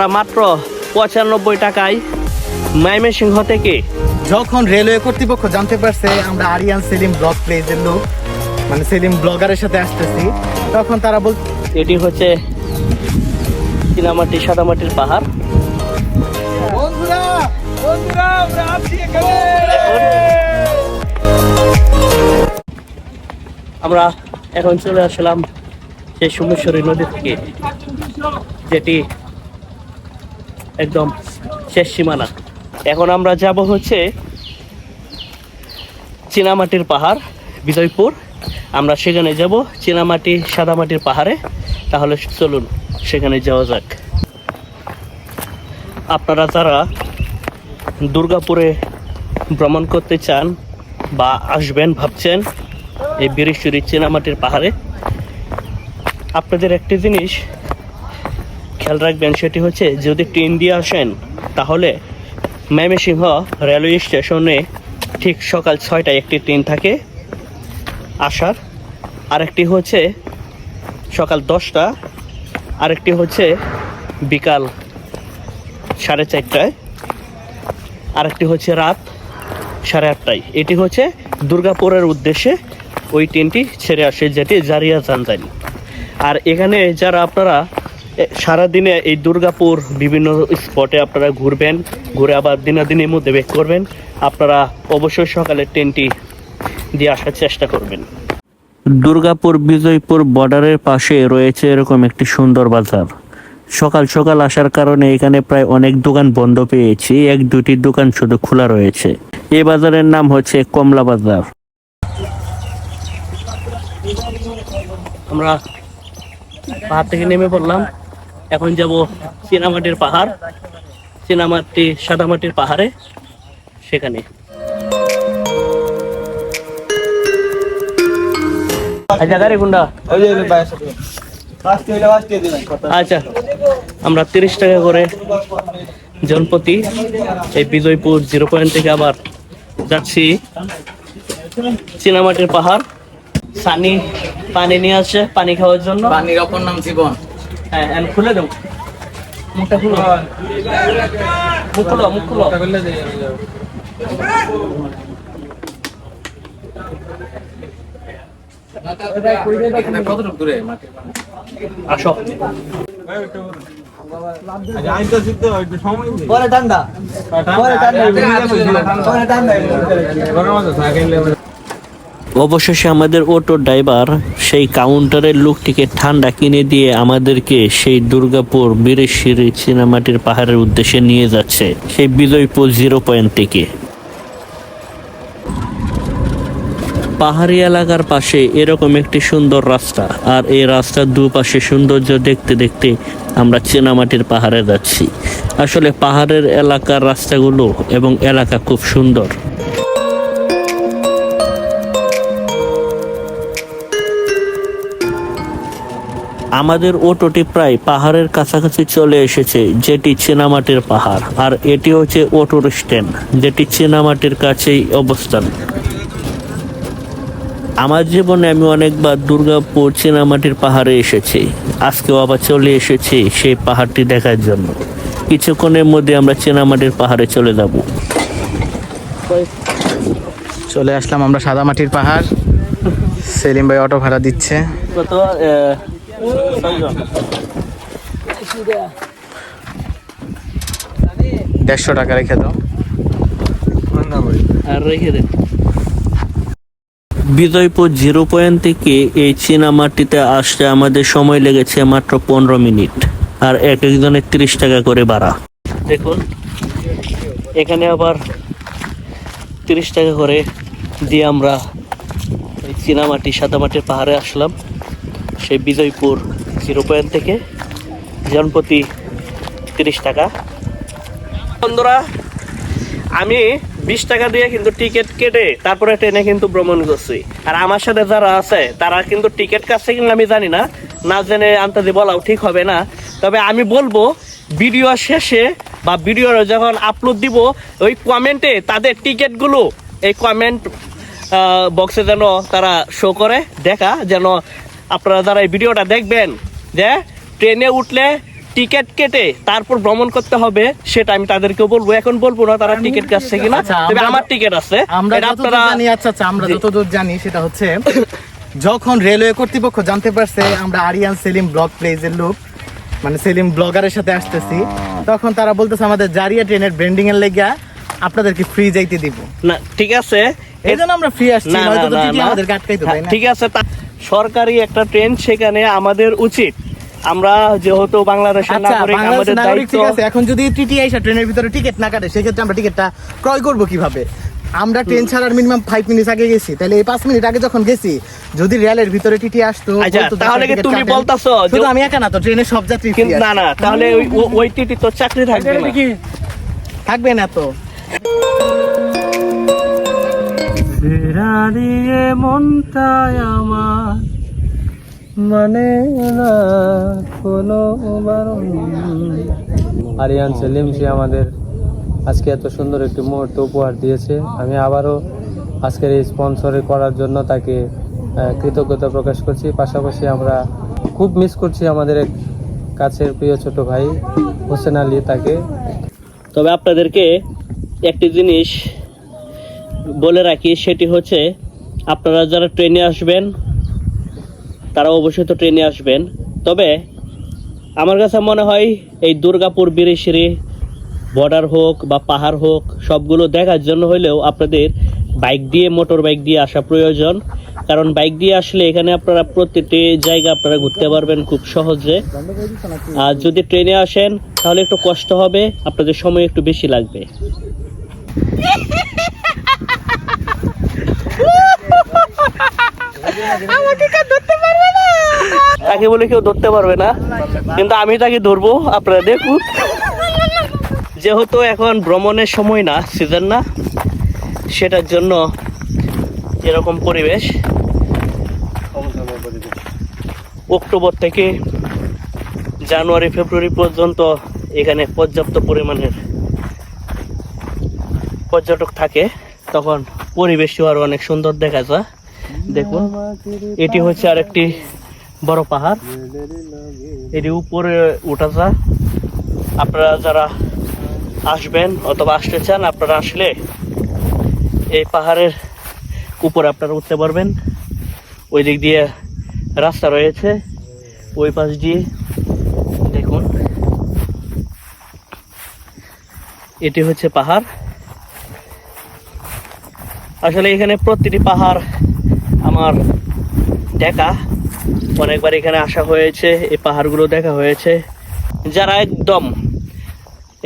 আপনারা মাত্র পঁচানব্বই টাকায় ময়মনসিংহ থেকে। যখন রেলওয়ে কর্তৃপক্ষ জানতে পারছে আমরা আরিয়ান সেলিম ব্লগ প্লেজের লোক মানে সেলিম ব্লগারের সাথে আসতেছি তখন তারা বল এটি হচ্ছে চীনামাটি সাদামাটির পাহাড়। বন্ধুরা বন্ধুরা আমরা আছি আমরা এখন চলে আসলাম সেই সুমেশ্বরী নদী থেকে যেটি একদম শেষ সীমানা। এখন আমরা যাব হচ্ছে চীনামাটির পাহাড়, বিজয়পুর। আমরা সেখানে যাব, চীনামাটি, সাদামাটির পাহাড়ে। তাহলে চলুন, সেখানে যাওয়া যাক। আপনারা যারা দুর্গাপুরে ভ্রমণ করতে চান বা আসবেন, ভাবছেন এই বীরেশ্বরী চীনামাটির পাহাড়ে, আপনাদের একটি জিনিস খেয়াল রাখবেন সেটি হচ্ছে, যদি ট্রেন দিয়ে আসেন, তাহলে ময়মনসিংহ রেলওয়ে স্টেশনে ঠিক সকাল ছয়টায় একটি ট্রেন থাকে আসার। আরেকটি হচ্ছে সকাল দশটা, আরেকটি হচ্ছে বিকাল সাড়ে চারটায়, আরেকটি হচ্ছে রাত সাড়ে আটটায়। এটি হচ্ছে দুর্গাপুরের উদ্দেশ্যে ওই ট্রেনটি ছেড়ে আসে, যেটি জারিয়া জানজানি আর এখানে যারা আপনারা সারাদিনে এই দুর্গাপুর বিভিন্ন স্পটে আপনারা ঘুরবেন ঘুরে আবার দিনাদিনের মধ্যে বেক করবেন। আপনারা অবশ্যই সকালে ট্রেনটি দিয়ে আসার চেষ্টা করবেন। দুর্গাপুর বিজয়পুর বর্ডারের পাশে রয়েছে এরকম একটি সুন্দর বাজার। সকাল সকাল আসার কারণে এখানে প্রায় অনেক দোকান বন্ধ পেয়েছি এক দুটি দোকান শুধু খোলা রয়েছে। এই বাজারের নাম হচ্ছে কমলা বাজার। আমরা পাহাড় থেকে নেমে পড়লাম। এখন যাব চীনামাটির পাহাড় চীনামাটি সাদামাটির পাহাড়ে, সেখানে। আচ্ছা আচ্ছা আমরা তিরিশ টাকা করে জনপতি এই বিজয়পুর জিরো পয়েন্ট থেকে আবার যাচ্ছি। চীনামাটির পাহাড়, সানি পানি নিয়ে আসছে, পানি খাওয়ার জন্য। পানির অপর নাম জীবন। হ্যাঁ হ্যাঁ, খুলে দেবো। মুখটা খুলো। মুখ খুলো মুখ খুলো। কতটুকু দূরে? আসো। পরে ঠান্ডা। পরে ঠান্ডা। অবশেষে আমাদের অটো ড্রাইভার সেই কাউন্টারের লোকটিকে ঠান্ডা কিনে দিয়ে আমাদেরকে সেই দুর্গাপুর বীরেশ্বরী চীনামাটির পাহাড়ের উদ্দেশ্যে নিয়ে যাচ্ছে, সেই বিজয়পুর জিরো পয়েন্ট থেকে। পাহাড়ি এলাকার পাশে এরকম একটি সুন্দর রাস্তা, আর এই রাস্তার দুপাশে সৌন্দর্য দেখতে দেখতে আমরা চেনামাটির পাহাড়ে যাচ্ছি। আসলে পাহাড়ের এলাকার রাস্তাগুলো এবং এলাকা খুব সুন্দর। আমাদের অটোটি প্রায় পাহাড়ের কাছাকাছি চলে এসেছে যেটি চীনামাটির পাহাড়। আর এটি হচ্ছে অটোর স্ট্যান্ড যেটি চীনামাটির কাছেই অবস্থান। আমার জীবনে আমি অনেকবার দুর্গাপুর চীনামাটির পাহাড়ে এসেছি। আজকেও আবার চলে এসেছি সেই পাহাড়টি দেখার জন্য। কিছুক্ষণের মধ্যে আমরা চীনামাটির পাহাড়ে চলে যাব। চলে আসলাম আমরা সাদামাটির পাহাড়। সেলিম ভাই অটো ভাড়া দিচ্ছে। কত দেড়শো টাকা রেখে দাও। আর রেখে দেন বিজয়পুর জিরো পয়েন্ট থেকে এই চীনামাটিতে আসতে আমাদের সময় লেগেছে মাত্র পনেরো মিনিট। আর এক একজনের তিরিশ টাকা করে ভাড়া। দেখুন এখানে আবার তিরিশ টাকা করে দিয়ে আমরা এই চীনামাটি সাদামাটির পাহাড়ে আসলাম। সেই বিজয়পুর জিরো পয়েন্ট থেকে জনপ্রতি তিরিশ টাকা। বন্ধুরা, আমি বিশ টাকা দিয়ে কিন্তু টিকিট কেটে তারপরে ট্রেনে কিন্তু ভ্রমণ করছি। আর আমার সাথে যারা আছে, তারা কিন্তু টিকিট কাটছে কিনা আমি জানি না। না জেনে আন্তাজি বলাও ঠিক হবে না। তবে আমি বলব, ভিডিও শেষে বা ভিডিও যখন আপলোড দিব, ওই কমেন্টে তাদের টিকিটগুলো, এই কমেন্ট বক্সে যেন তারা শো করে, দেখা, যেন আপনারা যারা এই ভিডিওটা দেখবেন যে ট্রেনে উঠলে টিকিট কেটে তারপর ভ্রমণ করতে হবে সেটা আমি তাদেরকে বলব। এখন বলব না তারা টিকিট কাটছে কিনা আচ্ছা, তবে আমার টিকিট আছে। আমরা আপনারা জানি আচ্ছা আচ্ছা আমরা যতদূর জানি সেটা হচ্ছে যখন রেলওয়ে কর্তৃপক্ষ জানতে পারছে আমরা আরিয়ান সেলিম ব্লগ প্লেজের লোক মানে সেলিম ব্লগারের সাথে আসতেছি তখন তারা বলতেছে আমাদের জারিয়া ট্রেনের ব্র্যান্ডিং এর লেগা আপনাদেরকে ফ্রি যাইতে দিব। না ঠিক আছে। এই জন্য আমরা ফ্রি আসছি না, নয়তো তো না, টিটি না। আমাদের আটকাইতো তাই না। ঠিক আছে সরকারি একটা ট্রেন সেখানে আমাদের উচিত। আমরা যেহেতু বাংলাদেশের আচ্ছা নাগরিক আমাদের দায়িত্ব এখন যদি টিটি আইসা ট্রেনের ভিতরে টিকিট না কাটে সেক্ষেত্রে আমরা টিকিটটা ক্রয় করব কীভাবে? আমরা ট্রেন ছাড়ার মিনিমাম ফাইভ মিনিট আগে গেছি তাহলে এই পাঁচ মিনিট আগে যখন গেছি যদি রেলের ভিতরে টিটি আসতো আচ্ছা, তাহলে কি তুমি। বলতাছো শুধু আমি একা না তো ট্রেনের সব যাত্রী কিন্তু না না তাহলে ওই- ওই টিটি তো চাকরি থাকবে না। থাকবে না তো। দিয়ে মনটাই আমার মানে না কোনো আরিয়ান সেলিম সে আমাদের আজকে এত সুন্দর একটি মুহূর্ত উপহার দিয়েছে। আমি আবারও আজকের এই স্পন্সরে করার জন্য তাকে কৃতজ্ঞতা প্রকাশ করছি। পাশাপাশি আমরা খুব মিস করছি আমাদের এক কাছের প্রিয় ছোট ভাই হোসেন আলী তাকে। তবে আপনাদেরকে একটি জিনিস বলে রাখি, সেটি হচ্ছে আপনারা যারা ট্রেনে আসবেন, তারা অবশ্যই তো ট্রেনে আসবেন। তবে আমার কাছে মনে হয় এই দুর্গাপুর, বিরিশিরি বর্ডার হোক বা পাহাড় হোক, সবগুলো দেখার জন্য হলেও আপনাদের বাইক দিয়ে মোটর বাইক দিয়ে আসা প্রয়োজন। কারণ বাইক দিয়ে আসলে এখানে আপনারা প্রতিটি জায়গা আপনারা ঘুরতে পারবেন খুব সহজে। আর যদি ট্রেনে আসেন, তাহলে একটু কষ্ট হবে, আপনাদের সময় একটু বেশি লাগবে। তাকে বলে কেউ ধরতে পারবে না। কিন্তু আমি তাকে ধরবো, আপনারা দেখুন। যেহেতু এখন ভ্রমণের সময় না সিজন না, সেটার জন্য এরকম পরিবেশ। অক্টোবর থেকে জানুয়ারি, ফেব্রুয়ারি পর্যন্ত এখানে পর্যাপ্ত পরিমাণের পর্যটক থাকে। তখন পরিবেশও আরও অনেক সুন্দর দেখা যায়। দেখুন, এটি হচ্ছে আর একটি বড় পাহাড়। এটি উপরে উঠা যায়। আপনারা যারা আসবেন অথবা আসতে চান, আপনারা আসলে এই পাহাড়ের উপরে আপনারা উঠতে পারবেন। ওই দিক দিয়ে রাস্তা রয়েছে। ওই পাশ দিয়ে দেখুন, এটি হচ্ছে পাহাড়। আসলে এখানে প্রতিটি পাহাড় আমার দেখা। অনেকবার এখানে আসা হয়েছে, এই পাহাড়গুলো দেখা হয়েছে। যারা একদম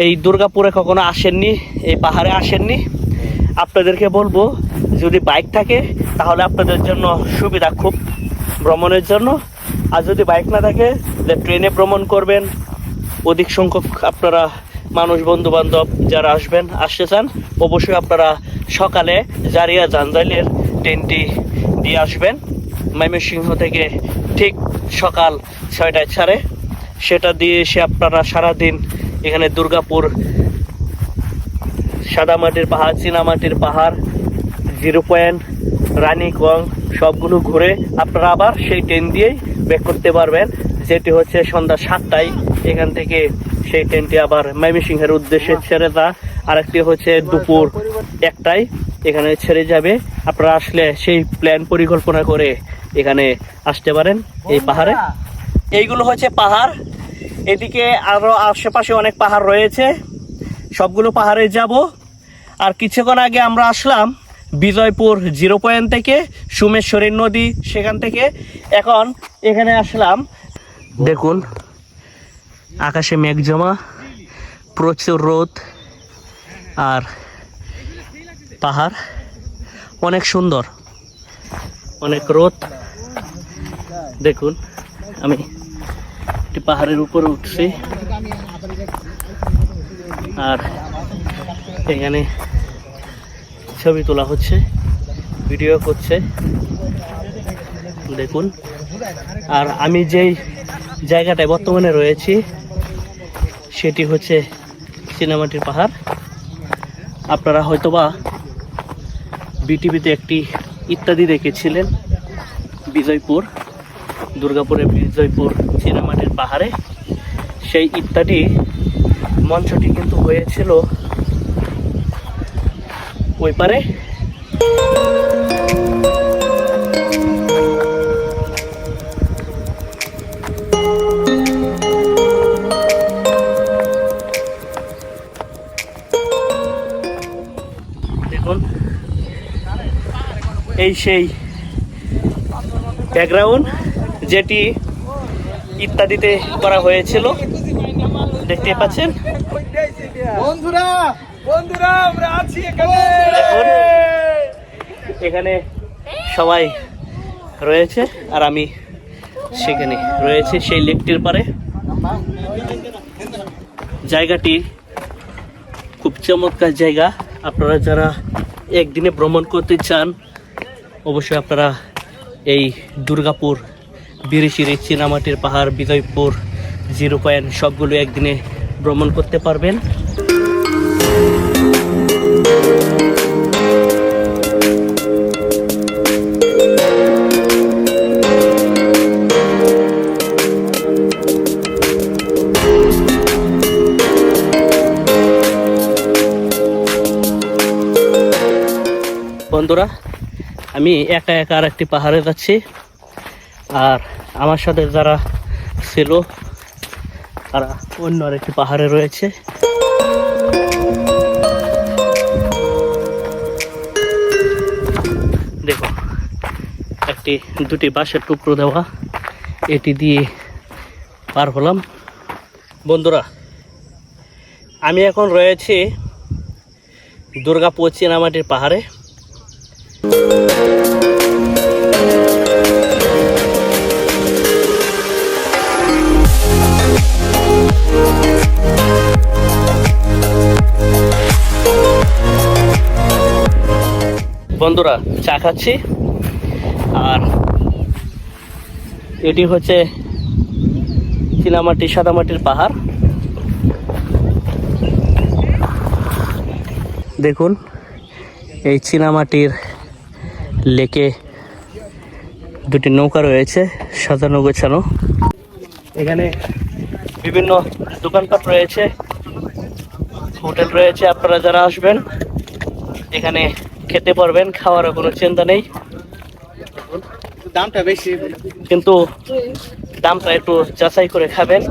এই দুর্গাপুরে কখনো আসেননি, এই পাহাড়ে আসেননি, আপনাদেরকে বলব, যদি বাইক থাকে, তাহলে আপনাদের জন্য সুবিধা খুব ভ্রমণের জন্য। আর যদি বাইক না থাকে, তাহলে ট্রেনে ভ্রমণ করবেন। অধিক সংখ্যক আপনারা মানুষ বন্ধু বান্ধব যারা আসবেন, আসতে চান, অবশ্যই আপনারা সকালে জারিয়া জানজাইলের ট্রেনটি দিয়ে আসবেন। ময়মনসিংহ থেকে ঠিক সকাল ছয়টায় ছাড়ে। সেটা দিয়ে এসে আপনারা সারাদিন এখানে দুর্গাপুর, সাদামাটির পাহাড়, চীনামাটির পাহাড়, জিরো পয়েন্ট রানীগঞ্জ সবগুলো ঘুরে আপনারা আবার সেই ট্রেন দিয়েই ব্যাক করতে পারবেন। যেটি হচ্ছে সন্ধ্যা সাতটায়। এখান থেকে সেই ট্রেনটি আবার ময়মনসিংহের উদ্দেশ্যে ছেড়ে যা আরেকটি হচ্ছে দুপুর একটায় এখানে ছেড়ে যাবে। আপনারা আসলে সেই প্ল্যান পরিকল্পনা করে এখানে আসতে পারেন এই পাহাড়ে। এইগুলো হচ্ছে পাহাড়। এদিকে আরও আশেপাশে অনেক পাহাড় রয়েছে। সবগুলো পাহাড়ে যাব। আর কিছুক্ষণ আগে আমরা আসলাম বিজয়পুর জিরো পয়েন্ট থেকে সুমেশ্বরী নদী সেখান থেকে। এখন এখানে আসলাম। দেখুন আকাশে মেঘ জমা প্রচুর রোদ। আর পাহাড় অনেক সুন্দর, অনেক রোদ। দেখুন, আমি একটি পাহাড়ের উপরে উঠছি। আর এখানে ছবি তোলা হচ্ছে, ভিডিও করছে। দেখুন, আর আমি যেই জায়গাটায় বর্তমানে রয়েছি, সেটি হচ্ছে সিনেমাটির পাহাড়। আপনারা হয়তোবা বিটিভিতে একটি ইত্যাদি দেখেছিলেন, বিজয়পুর, দুর্গাপুরের বিজয়পুর চিনামাটির পাহাড়ে। সেই ইত্যাদি মঞ্চটি কিন্তু হয়েছিল ওই পারে। সেই ব্যাকগ্রাউন্ড যেটি ইত্যাদিতে করা হয়েছিল। দেখতে পাচ্ছেন? বন্ধুরা বন্ধুরা আমরা আছি এখানে এখানে সবাই রয়েছে আর আমি সেখানে রয়েছে সেই লেকটির পারে। জায়গাটি খুব চমৎকার জায়গা। আপনারা যারা একদিনে ভ্রমণ করতে চান অবশ্যই আপনারা এই দুর্গাপুর বিরিশিরি চীনামাটির পাহাড়, বিজয়পুর, জিরো পয়েন্ট সবগুলো একদিনে ভ্রমণ করতে পারবেন। বন্ধুরা আমি একা একা আর একটি পাহাড়ে যাচ্ছি। আর আমার সাথে যারা ছিল, তারা অন্য আরেকটি পাহাড়ে রয়েছে। দেখো, একটি, দুটি বাঁশের টুকরো দেওয়া। এটি দিয়ে পার হলাম। বন্ধুরা, আমি এখন রয়েছি দুর্গাপুর চীনামাটির পাহাড়ে। বন্ধুরা, চা খাচ্ছি। আর এটি হচ্ছে চীনামাটি, সাদামাটির পাহাড়। দেখুন, এই চীনামাটির লেকে দুটি নৌকা রয়েছে, সাজানো গোছানো। এখানে বিভিন্ন দোকানপাট রয়েছে, হোটেল রয়েছে, আপনারা যারা আসবেন, এখানে খেতে পারবেন খাওয়ারও কোনো চিন্তা নেই। দামটা বেশি। কিন্তু দামটা একটু যাচাই করে খাবেন।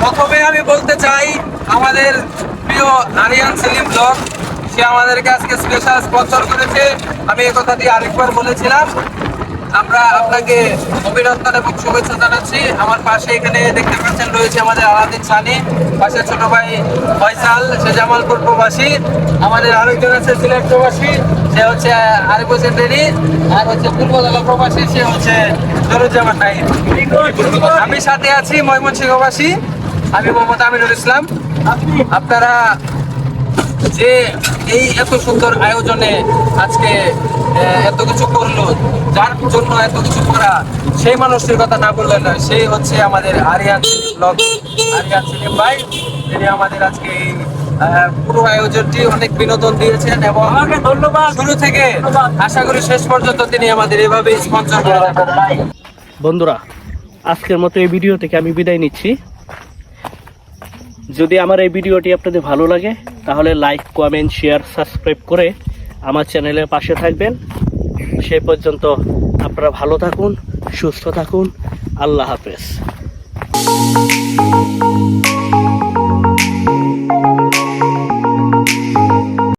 প্রথমে আমি বলতে চাই আমাদের প্রিয় আরিয়ান সেলিম ব্লগ সে আমাদেরকে আজকে স্পেশাল স্পন্সর করেছে। আমি এই কথাটি আরেকবার বলেছিলাম। আমরা আপনাকে অভিনন্দন এবং শুভেচ্ছা জানাচ্ছি। আমার পাশে এখানে দেখতে পাচ্ছেন রয়েছে আমাদের আলাদিন সানি পাশে ছোট ভাই ফয়সাল, সে জামালপুর প্রবাসী। আমাদের আরেকজন আছে সিলেট প্রবাসী, সে হচ্ছে আরিফ হোসেন রেডি, আর হচ্ছে পূর্বদলা প্রবাসী, সে হচ্ছে জরুজ্জামান নাইম আমি সাথে আছি ময়মনসিংহবাসী, আমি মোহাম্মদ আমিনুল ইসলাম। আপনারা যে এই এত সুন্দর আয়োজনে আজকে এত কিছু করল যার জন্য এত কিছু করা সেই মানুষটির কথা না বললে নয় সেই হচ্ছে আমাদের আরিয়ান ব্লগ। আরিয়ান সেলিম ভাই তিনি আমাদের আজকে এই পুরো আয়োজনটি অনেক বিনোদন দিয়েছেন এবং ধন্যবাদ। শুরু থেকে আশা করি শেষ পর্যন্ত তিনি আমাদের এভাবে স্পন্সর করে বন্ধুরা আজকের মতো এই ভিডিও থেকে আমি বিদায় নিচ্ছি। যদি আমার এই ভিডিওটি আপনাদের ভালো লাগে তাহলে লাইক, কমেন্ট, শেয়ার, সাবস্ক্রাইব করে আমার চ্যানেলের পাশে থাকবেন। সে পর্যন্ত আপনারা ভালো থাকুন, সুস্থ থাকুন। আল্লাহ হাফেজ।